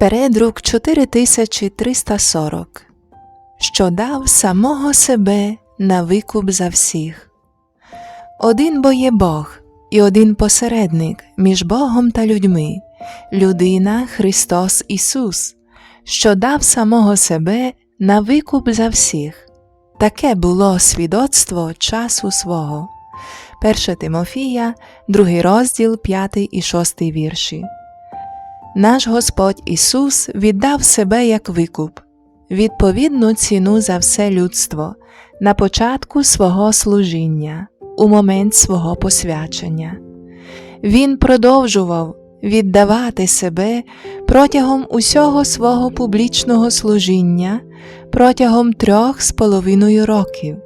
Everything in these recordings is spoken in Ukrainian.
Передрук 4340, що дав самого себе на викуп за всіх. Один бо є Бог і один посередник між Богом та людьми, людина Христос Ісус, що дав самого себе на викуп за всіх. Таке було свідоцтво часу свого. 1 Тимофія, 2 розділ 5 і 6 вірші. Наш Господь Ісус віддав себе як викуп, відповідну ціну за все людство на початку свого служіння, у момент свого посвячення. Він продовжував віддавати себе протягом усього свого публічного служіння протягом трьох з половиною років.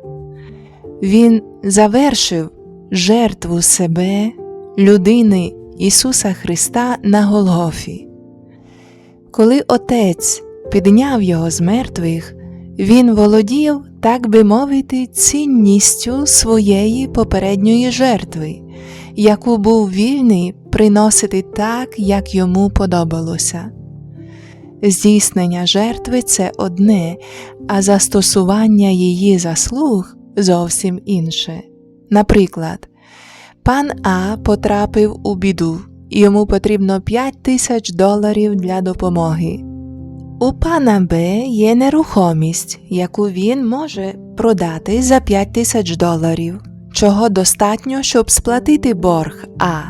Він завершив жертву себе, людини Ісуса Христа на Голгофі. Коли Отець підняв його з мертвих, Він володів, так би мовити, цінністю своєї попередньої жертви, яку був вільний приносити так, як йому подобалося. Здійснення жертви це одне, а застосування її заслуг зовсім інше. Наприклад, пан А потрапив у біду, йому потрібно 5 тисяч доларів для допомоги. У пана Б є нерухомість, яку він може продати за 5 тисяч доларів, чого достатньо, щоб сплатити борг А.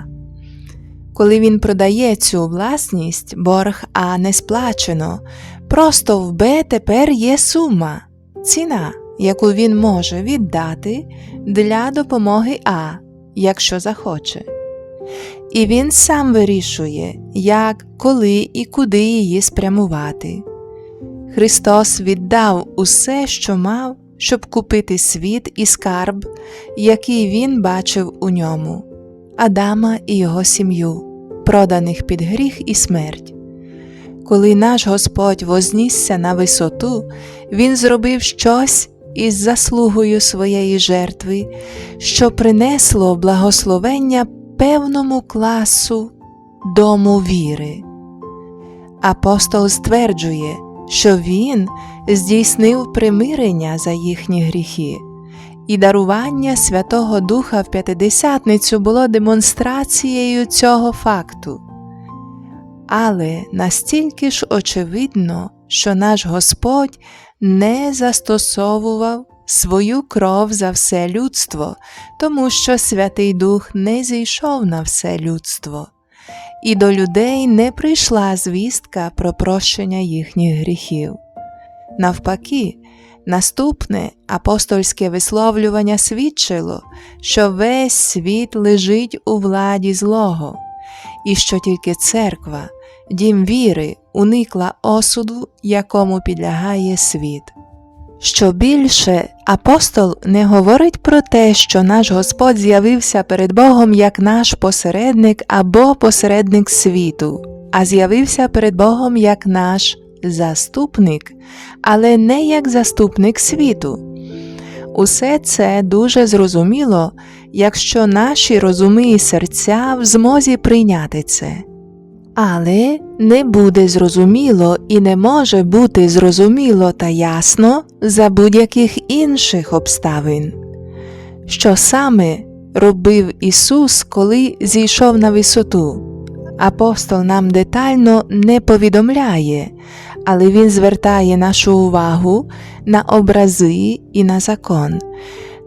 Коли він продає цю власність, борг А не сплачено, просто в Б тепер є сума, ціна, яку він може віддати для допомоги А, якщо захоче. І він сам вирішує, як, коли і куди її спрямувати. Христос віддав усе, що мав, щоб купити світ і скарб, який він бачив у ньому, Адама і його сім'ю, проданих під гріх і смерть. Коли наш Господь вознісся на висоту, Він зробив щось із заслугою своєї жертви, що принесло благословення певному класу дому віри. Апостол стверджує, що він здійснив примирення за їхні гріхи, і дарування Святого Духа в П'ятидесятницю було демонстрацією цього факту. Але настільки ж очевидно, що наш Господь не застосовував свою кров за все людство, тому що Святий Дух не зійшов на все людство, і до людей не прийшла звістка про прощення їхніх гріхів. Навпаки, наступне апостольське висловлювання свідчило, що весь світ лежить у владі злого, і що тільки церква, дім віри, уникла осуду, якому підлягає світ. Що більше апостол не говорить про те, що наш Господь з'явився перед Богом як наш посередник або посередник світу, а з'явився перед Богом як наш заступник, але не як заступник світу. Усе це дуже зрозуміло, якщо наші розуми і серця в змозі прийняти це. Але не буде зрозуміло і не може бути зрозуміло та ясно за будь-яких інших обставин. Що саме робив Ісус, коли зійшов на висоту? Апостол нам детально не повідомляє, але Він звертає нашу увагу на образи і на закон.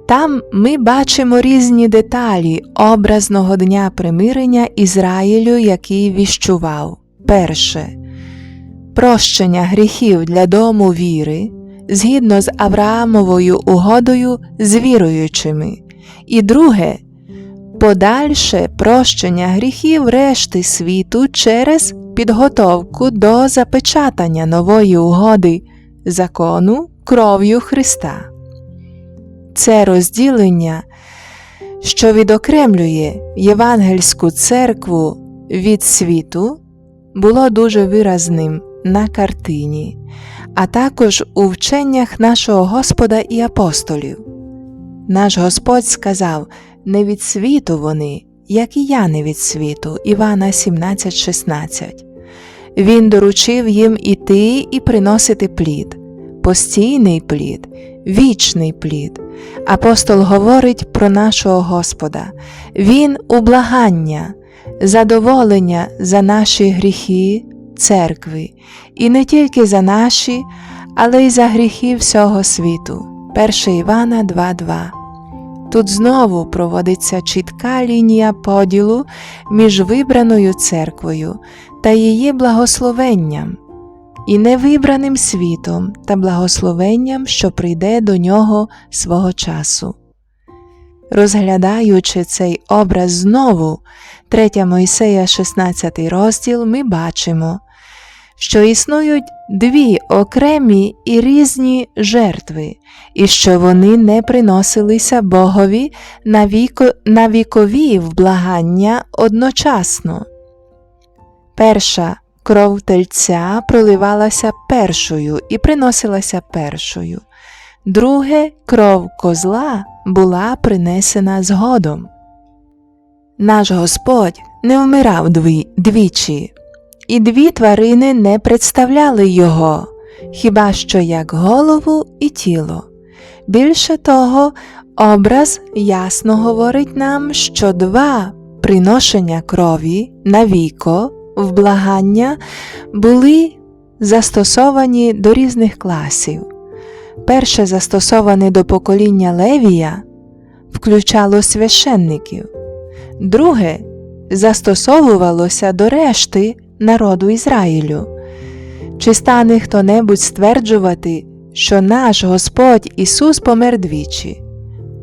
Там ми бачимо різні деталі образного дня примирення Ізраїлю, який віщував. Перше прощення гріхів для дому віри згідно з Авраамовою угодою з віруючими. І друге подальше прощення гріхів решти світу через підготовку до запечатання нової угоди закону кров'ю Христа. Це розділення, що відокремлює Євангельську церкву від світу, було дуже виразним на картині, а також у вченнях нашого Господа і апостолів. Наш Господь сказав не від світу вони, як і я не від світу. Івана 17,16. Він доручив їм іти і приносити плід, постійний плід, вічний плід. Апостол говорить про нашого Господа. Він ублагання, задоволення за наші гріхи церкви, і не тільки за наші, але й за гріхи всього світу. 1 Івана 2.2 Тут знову проводиться чітка лінія поділу між вибраною церквою та її благословенням і невибраним світом та благословенням, що прийде до нього свого часу. Розглядаючи цей образ знову, 3 Мойсея 16 розділ, ми бачимо, що існують дві окремі і різні жертви, і що вони не приносилися Богові на, віко, на вікові вблагання одночасно. Перша кров тельця проливалася першою і приносилася першою, друге кров козла була принесена згодом. Наш Господь не вмирав дві, двічі, і дві тварини не представляли його, хіба що як голову і тіло. Більше того, образ ясно говорить нам, що два приношення крові на віко, вблагання були застосовані до різних класів. Перше застосоване до покоління Левія включало священників, друге застосовувалося до решти народу Ізраїлю. Чи стане хто небудь стверджувати, що наш Господь Ісус помер двічі,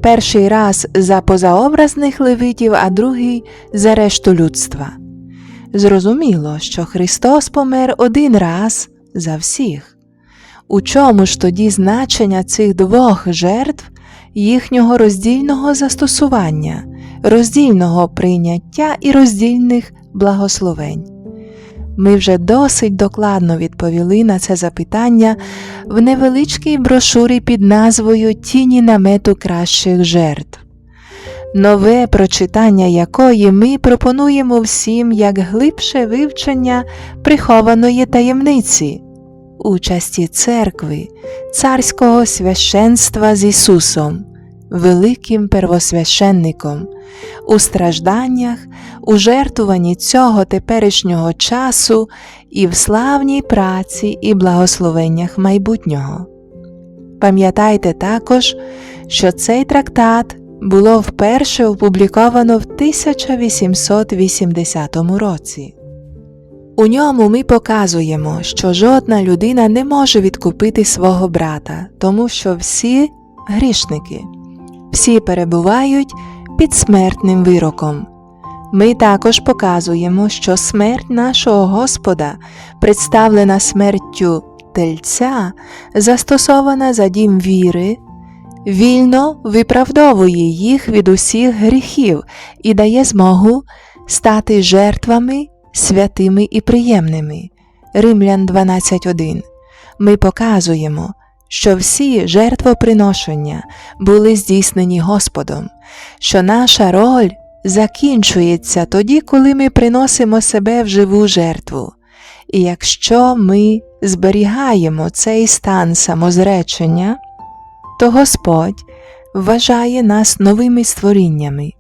перший раз за позаобразних левитів, а другий за решту людства? Зрозуміло, що Христос помер один раз за всіх. У чому ж тоді значення цих двох жертв їхнього роздільного застосування, роздільного прийняття і роздільних благословень? Ми вже досить докладно відповіли на це запитання в невеличкій брошурі під назвою Тіні намету кращих жертв, нове прочитання якої ми пропонуємо всім як глибше вивчення прихованої таємниці, участі церкви, царського священства з Ісусом, великим первосвященником, у стражданнях, у жертвуванні цього теперішнього часу і в славній праці і благословеннях майбутнього. Пам'ятайте також, що цей трактат було вперше опубліковано в 1880 році. У ньому ми показуємо, що жодна людина не може відкупити свого брата, тому що всі грішники, всі перебувають під смертним вироком. Ми також показуємо, що смерть нашого Господа, представлена смертю тельця, застосована за дім віри, вільно виправдовує їх від усіх гріхів і дає змогу стати жертвами святими і приємними. Римлян 12.1. Ми показуємо, що всі жертвоприношення були здійснені Господом, що наша роль закінчується тоді, коли ми приносимо себе в живу жертву. І якщо ми зберігаємо цей стан самозречення, то Господь вважає нас новими створіннями,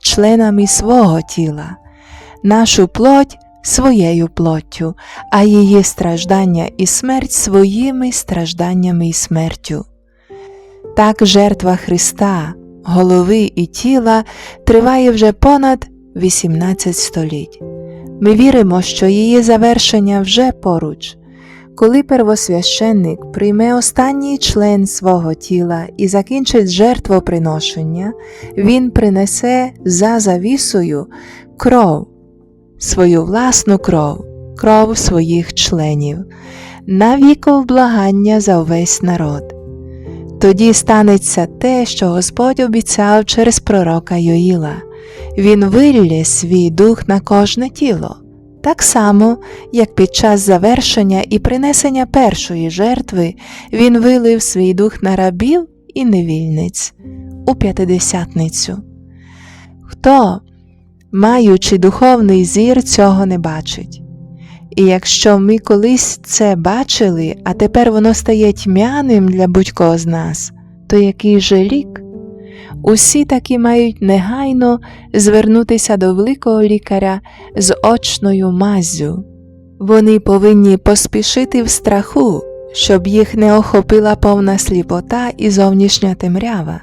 членами свого тіла, нашу плоть своєю плоттю, а її страждання і смерть своїми стражданнями і смертю. Так жертва Христа, голови і тіла триває вже понад 18 століть. Ми віримо, що її завершення вже поруч. Коли первосвященник прийме останній член свого тіла і закінчить жертвоприношення, він принесе за завісою кров, свою власну кров, кров своїх членів, на віко благання за увесь народ. Тоді станеться те, що Господь обіцяв через пророка Йоїла Він вилє свій дух на кожне тіло, так само, як під час завершення і принесення першої жертви Він вилив свій дух на рабів і невільниць у п'ятидесятницю. Хто, маючи духовний зір, цього не бачить? І якщо ми колись це бачили, а тепер воно стає тьмяним для будь-кого з нас, то який же лік? Усі таки мають негайно звернутися до великого лікаря з очною маззю. Вони повинні поспішити в страху, щоб їх не охопила повна сліпота і зовнішня темрява.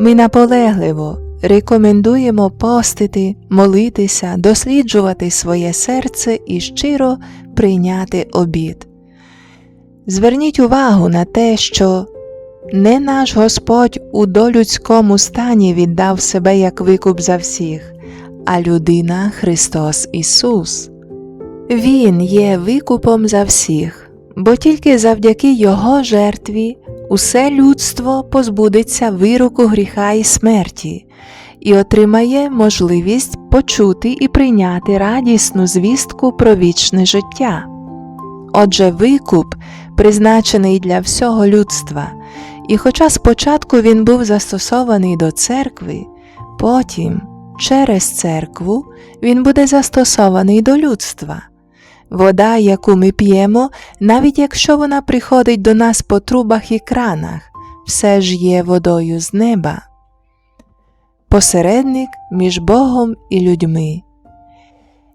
Ми наполегливо рекомендуємо постити, молитися, досліджувати своє серце і щиро прийняти обід. Зверніть увагу на те, що не наш Господь у долюдському стані віддав себе як викуп за всіх, а людина Христос Ісус. Він є викупом за всіх, бо тільки завдяки Його жертві усе людство позбудеться вироку гріха і смерті і отримає можливість почути і прийняти радісну звістку про вічне життя. Отже, викуп призначений для всього людства, і хоча спочатку він був застосований до церкви, потім через церкву він буде застосований до людства. Вода, яку ми п'ємо, навіть якщо вона приходить до нас по трубах і кранах, все ж є водою з неба. Посередник між Богом і людьми.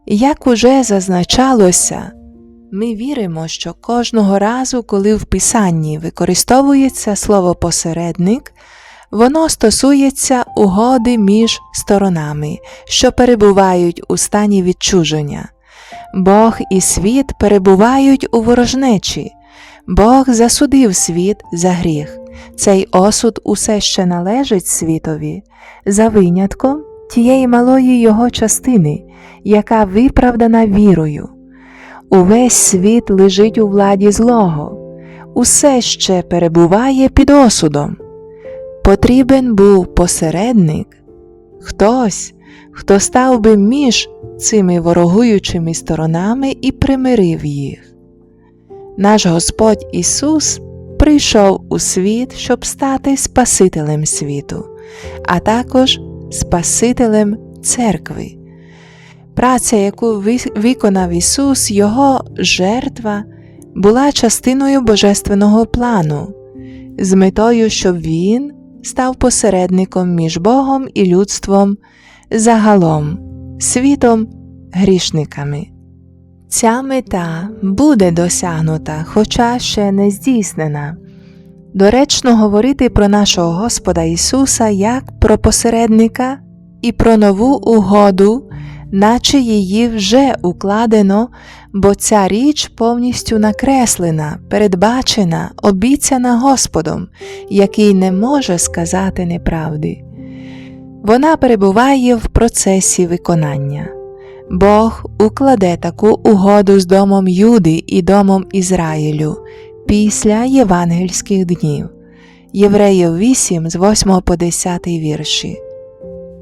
Як уже зазначалося, ми віримо, що кожного разу, коли в Писанні використовується слово посередник, воно стосується угоди між сторонами, що перебувають у стані відчуження. Бог і світ перебувають у ворожнечі. Бог засудив світ за гріх. Цей осуд усе ще належить світові, за винятком тієї малої його частини, яка виправдана вірою. Увесь світ лежить у владі злого, усе ще перебуває під осудом. Потрібен був посередник, хтось, хто став би між цими ворогуючими сторонами і примирив їх. Наш Господь Ісус прийшов у світ, щоб стати Спасителем світу, а також Спасителем церкви. Праця, яку виконав Ісус, Його жертва, була частиною Божественного плану, з метою, щоб Він став посередником між Богом і людством загалом, світом грішниками. Ця мета буде досягнута, хоча ще не здійснена. Доречно говорити про нашого Господа Ісуса як про посередника і про нову угоду, наче її вже укладено, бо ця річ повністю накреслена, передбачена, обіцяна Господом, який не може сказати неправди. Вона перебуває в процесі виконання. Бог укладе таку угоду з домом Юди і домом Ізраїлю після євангельських днів. Євреїв 8 з 8 по 10 вірші.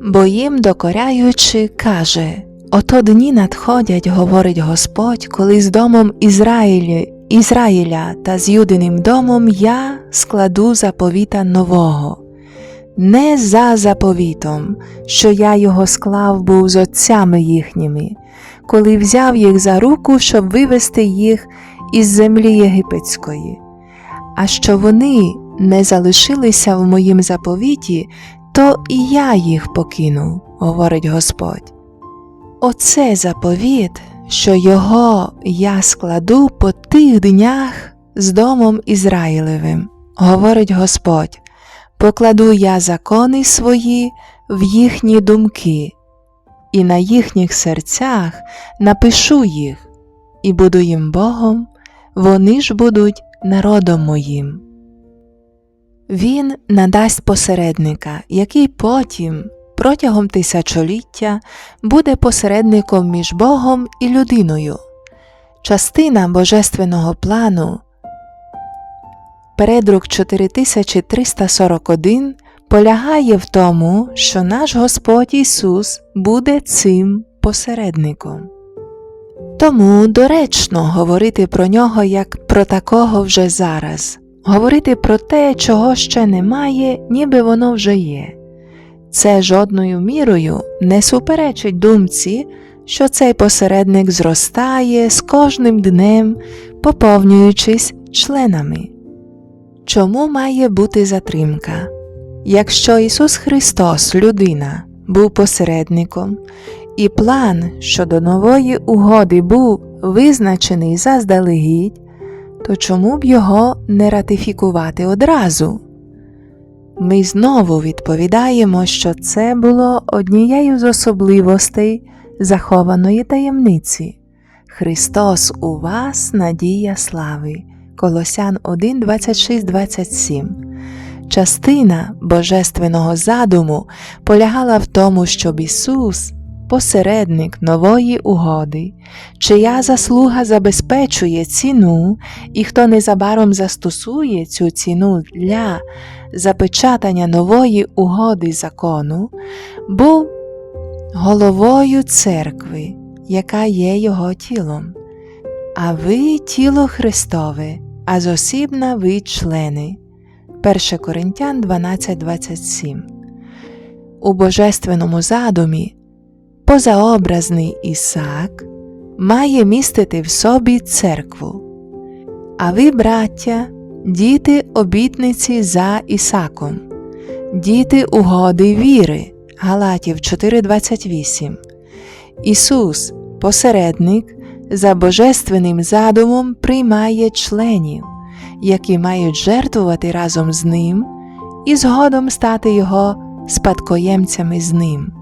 Бо їм докоряючи, каже Ото дні надходять, говорить Господь, коли з домом Ізраїля, Ізраїля та з Юдиним домом я складу заповіта нового. Не за заповітом, що я його склав був з отцями їхніми, коли взяв їх за руку, щоб вивести їх із землі єгипетської, а що вони не залишилися в моїм заповіті, то і я їх покинув, говорить Господь. Оце заповіт, що його я складу по тих днях з домом Ізраїлевим, говорить Господь покладу я закони свої в їхні думки, і на їхніх серцях напишу їх, і буду їм Богом, вони ж будуть народом моїм. Він надасть посередника, який потім, протягом тисячоліття, буде посередником між Богом і людиною. Частина Божественного плану Передрук 4341 полягає в тому, що наш Господь Ісус буде цим посередником. Тому доречно говорити про нього як про такого вже зараз, говорити про те, чого ще немає, ніби воно вже є. Це жодною мірою не суперечить думці, що цей посередник зростає з кожним днем, поповнюючись членами. Чому має бути затримка? Якщо Ісус Христос, людина, був посередником, і план щодо нової угоди був визначений заздалегідь, то чому б його не ратифікувати одразу? Ми знову відповідаємо, що це було однією з особливостей захованої таємниці. Христос у вас надія слави. Колосян 1, 26, 27. Частина божественного задуму полягала в тому, щоб Ісус, посередник нової угоди, чия заслуга забезпечує ціну, і хто незабаром застосує цю ціну для запечатання нової угоди закону, був головою церкви, яка є його тілом. А ви тіло Христове, а зосібна ви члени. 1 Коринтян 12.27 У божественному задумі позаобразний Ісак має містити в собі церкву. А ви, браття, діти обітниці за Ісаком, діти угоди віри. Галатів 4.28 Ісус, посередник, за божественним задумом приймає членів, які мають жертвувати разом з Ним і згодом стати Його спадкоємцями з Ним.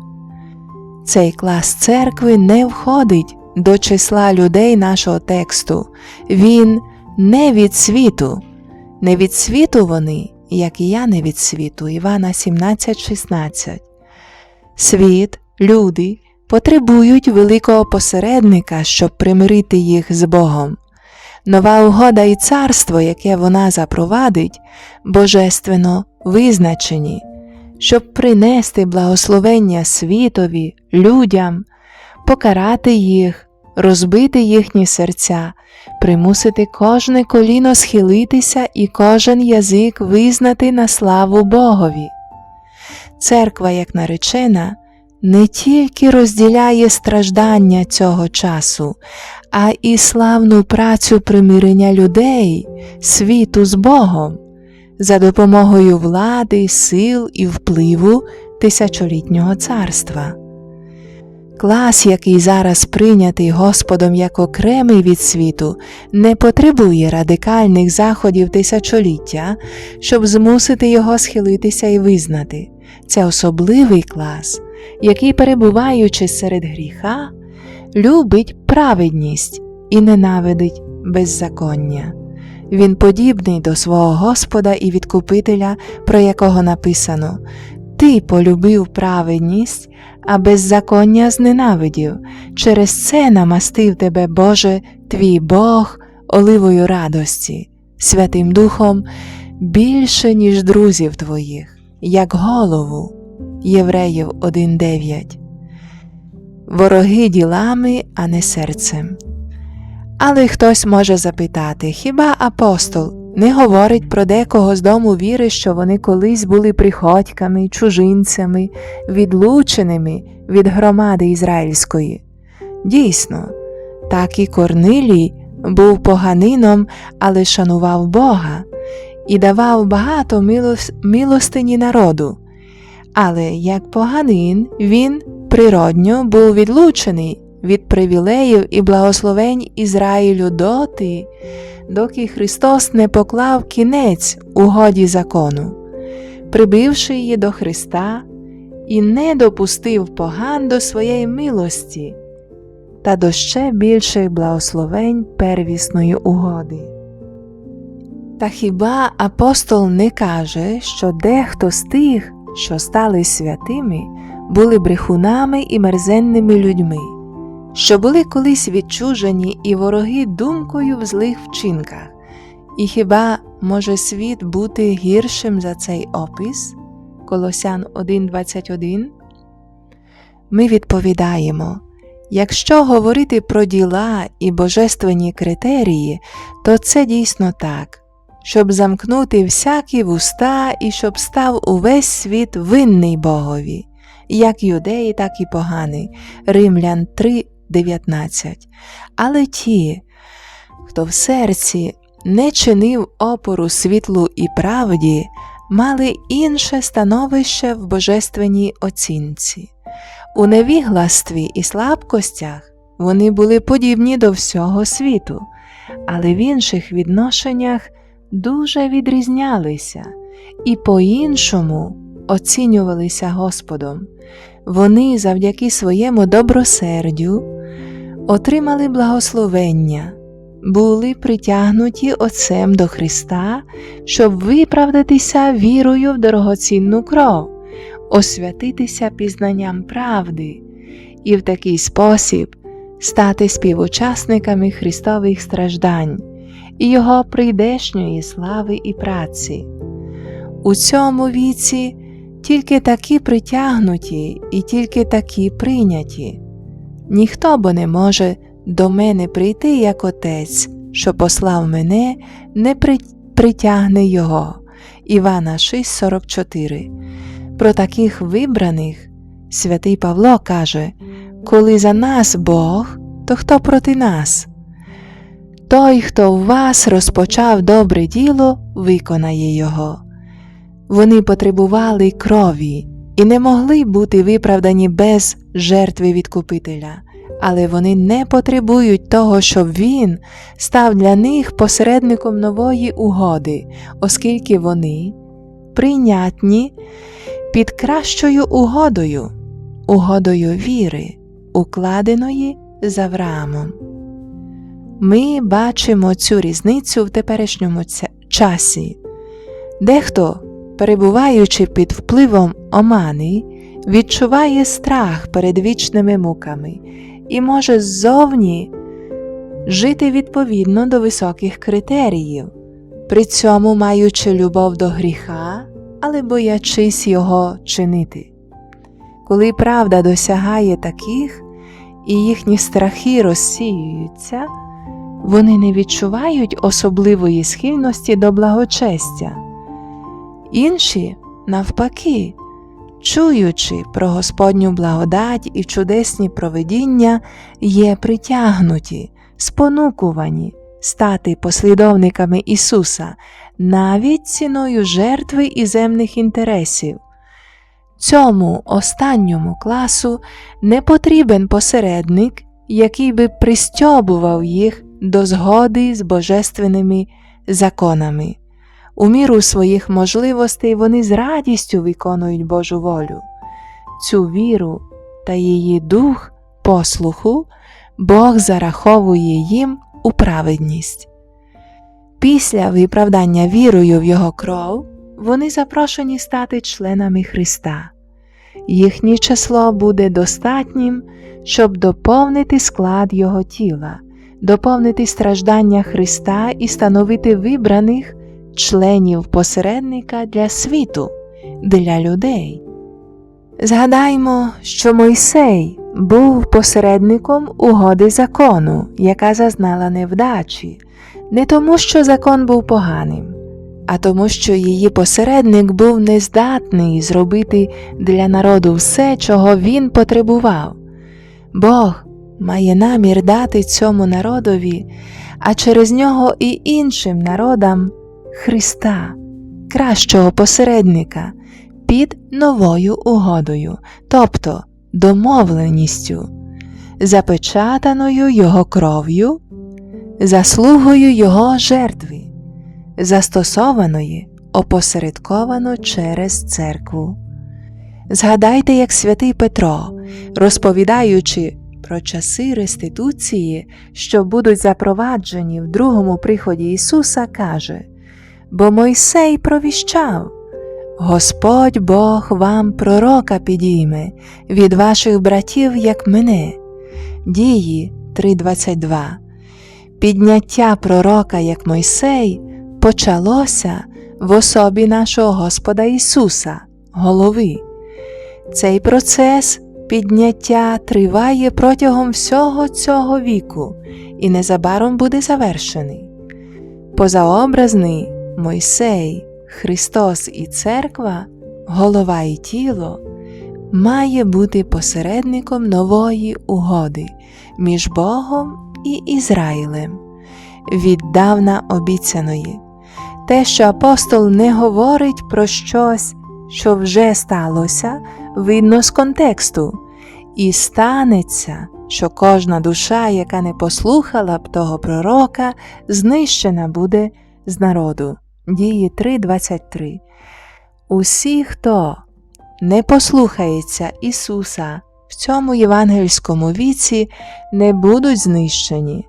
Цей клас церкви не входить до числа людей нашого тексту, він не від світу, не від світу вони, як і я не від світу. Івана 17,16. Світ, люди потребують великого посередника, щоб примирити їх з Богом. Нова угода і царство, яке вона запровадить, божественно визначені, щоб принести благословення світові, людям, покарати їх, розбити їхні серця, примусити кожне коліно схилитися і кожен язик визнати на славу Богові. Церква, як наречена, не тільки розділяє страждання цього часу, а і славну працю примирення людей, світу з Богом за допомогою влади, сил і впливу тисячолітнього царства. Клас, який зараз прийнятий Господом як окремий від світу, не потребує радикальних заходів тисячоліття, щоб змусити його схилитися і визнати. Це особливий клас, який, перебуваючи серед гріха, любить праведність і ненавидить беззаконня. Він подібний до свого Господа і Відкупителя, про якого написано Ти полюбив праведність, а беззаконня зненавидів. Через це намастив тебе, Боже, твій Бог, оливою радості, Святим Духом більше, ніж друзів твоїх, як голову. Євреїв 1.9 Вороги ділами, а не серцем. Але хтось може запитати, хіба апостол не говорить про декого з дому віри, що вони колись були приходьками, чужинцями, відлученими від громади ізраїльської? Дійсно, так і Корнилій був поганином, але шанував Бога і давав багато милос... милостині народу. Але як поганин він природньо був відлучений від привілеїв і благословень Ізраїлю доти, доки Христос не поклав кінець угоді закону, прибивши її до Христа і не допустив поган до своєї милості та до ще більших благословень первісної угоди. Та хіба апостол не каже, що дехто з тих, що стали святими, були брехунами і мерзенними людьми, що були колись відчужені і вороги думкою в злих вчинках, і хіба може світ бути гіршим за цей опис? Колосян 1.21 Ми відповідаємо, якщо говорити про діла і божественні критерії, то це дійсно так щоб замкнути всякі вуста і щоб став увесь світ винний Богові, як юдеї, так і погані. Римлян 3, 19. Але ті, хто в серці не чинив опору світлу і правді, мали інше становище в божественній оцінці. У невігластві і слабкостях вони були подібні до всього світу, але в інших відношеннях дуже відрізнялися і по-іншому оцінювалися Господом. Вони завдяки своєму добросердю отримали благословення, були притягнуті Отцем до Христа, щоб виправдатися вірою в дорогоцінну кров, освятитися пізнанням правди і в такий спосіб стати співучасниками Христових страждань і Його прийдешньої слави і праці. У цьому віці тільки такі притягнуті і тільки такі прийняті. Ніхто бо не може до мене прийти як Отець, що послав мене, не при... притягне Його. Івана 6,44 Про таких вибраних святий Павло каже Коли за нас Бог, то хто проти нас? Той, хто в вас розпочав добре діло, виконає його. Вони потребували крові і не могли бути виправдані без жертви відкупителя, але вони не потребують того, щоб він став для них посередником нової угоди, оскільки вони прийнятні під кращою угодою, угодою віри, укладеної з Авраамом. Ми бачимо цю різницю в теперішньому часі. Дехто перебуваючи під впливом омани, відчуває страх перед вічними муками і може ззовні жити відповідно до високих критеріїв, при цьому маючи любов до гріха, але боячись його чинити. Коли правда досягає таких і їхні страхи розсіюються, вони не відчувають особливої схильності до благочестя. Інші, навпаки, чуючи про Господню благодать і чудесні провидіння, є притягнуті, спонукувані стати послідовниками Ісуса навіть ціною жертви і земних інтересів. Цьому останньому класу не потрібен посередник, який би пристьобував їх до згоди з божественними законами. У міру своїх можливостей вони з радістю виконують Божу волю. Цю віру та її дух послуху Бог зараховує їм у праведність. Після виправдання вірою в Його кров вони запрошені стати членами Христа. Їхнє число буде достатнім, щоб доповнити склад Його тіла, доповнити страждання Христа і становити вибраних членів посередника для світу, для людей. Згадаймо, що Мойсей був посередником угоди закону, яка зазнала невдачі, не тому, що закон був поганим, а тому, що її посередник був нездатний зробити для народу все, чого він потребував. Бог має намір дати цьому народові, а через нього і іншим народам Христа, кращого посередника під новою угодою, тобто домовленістю, запечатаною Його кров'ю, заслугою Його жертви, застосованої опосередковано через церкву. Згадайте, як святий Петро, розповідаючи про часи реституції, що будуть запроваджені в другому приході Ісуса, каже бо Мойсей провіщав Господь Бог вам пророка підійме від ваших братів, як мене. Дії 3.22. Підняття пророка, як Мойсей, почалося в особі нашого Господа Ісуса, голови. Цей процес підняття триває протягом всього цього віку і незабаром буде завершений. Позаобразний Мойсей, Христос і Церква, голова і тіло, має бути посередником нової угоди між Богом і Ізраїлем, віддавна обіцяної. Те, що апостол не говорить про щось, що вже сталося, видно з контексту, і станеться, що кожна душа, яка не послухала б того пророка, знищена буде з народу. Дії 3.23. Усі, хто не послухається Ісуса в цьому євангельському віці, не будуть знищені,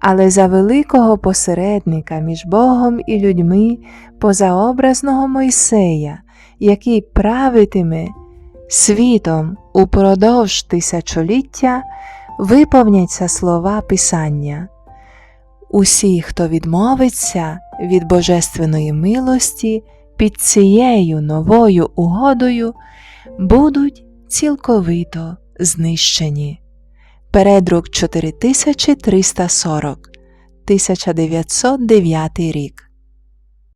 але за великого посередника між Богом і людьми, позаобразного Мойсея, який правитиме світом упродовж тисячоліття, виповняться слова Писання. Усі, хто відмовиться від божественної милості під цією новою угодою, будуть цілковито знищені. Передрук 4340 1909 рік